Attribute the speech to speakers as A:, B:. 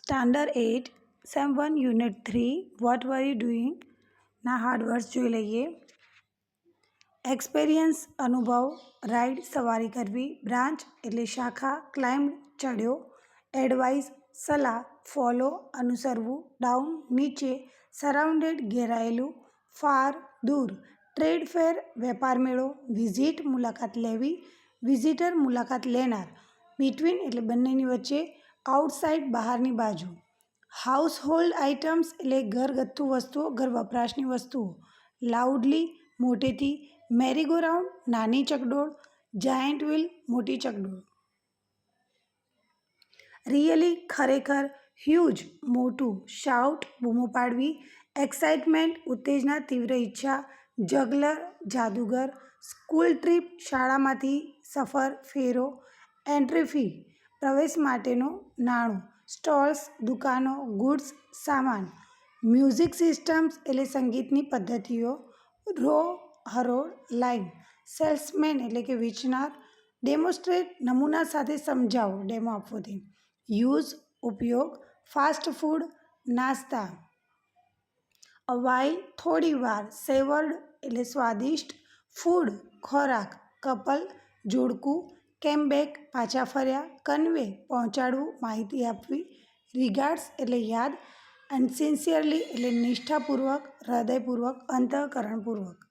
A: Standard at same one unit three what were you doing ના hard words જોઈ લઈએ. Experience અનુભવ ride સવારી કરવી બ્રાન્ચ એટલે શાખા ક્લાઇમ્બ ચડ્યો એડવાઇસ સલાહ ફોલો અનુસરવું ડાઉન નીચે સરાઉન્ડેડ ઘેરાયેલું ફાર દૂર ટ્રેડ ફેર વેપાર મેળો વિઝિટ મુલાકાત લેવી વિઝિટર મુલાકાત લેનાર બિટવીન એટલે બંનેની વચ્ચે આઉટસાઇડ બહારની બાજુ. હાઉસ હોલ્ડ આઇટમ્સ એટલે ઘરગથ્થુ વસ્તુઓ ઘર વપરાશની વસ્તુઓ. લાઉડલી, મોટેથી મેરીગો રાઉન્ડ નાની ચકડોળ, જાયન્ટ વ્હીલ, મોટી ચકડોળ. રિયલી ખરેખર હ્યુજ, મોટું, શાઉટ, બૂમો પાડવી, એક્સાઇટમેન્ટ, ઉત્તેજના, તીવ્ર ઈચ્છા, જગલર, જાદુગર, સ્કૂલ ટ્રીપ, શાળામાંથી સફર, ફેરો, એન્ટ્રી ફી પ્રવેશ માટેનું નાણું, સ્ટોલ્સ, દુકાનો, ગુડ્સ, સામાન, મ્યુઝિક સિસ્ટમ્સ એટલે સંગીતની પદ્ધતિઓ, રો હરોળ લાઈન, સેલ્સમેન એટલે કે વેચનાર, ડેમોસ્ટ્રેટ, નમૂના સાથે સમજાવો, ડેમો આપવો યુઝ, ઉપયોગ, ફાસ્ટ ફૂડ, નાસ્તા. અવાઈ થોડી વાર, સેવર્ડ એટલે સ્વાદિષ્ટ, ફૂડ, ખોરાક, કપલ, જોડકું કેમ બેક પાછા ફર્યા? કન્વે પહોંચાડવું માહિતી આપવી. રિગાર્ડ્સ એટલે યાદ. અને સિન્સિયરલી એટલે નિષ્ઠાપૂર્વક, હૃદયપૂર્વક, અંતઃકરણપૂર્વક.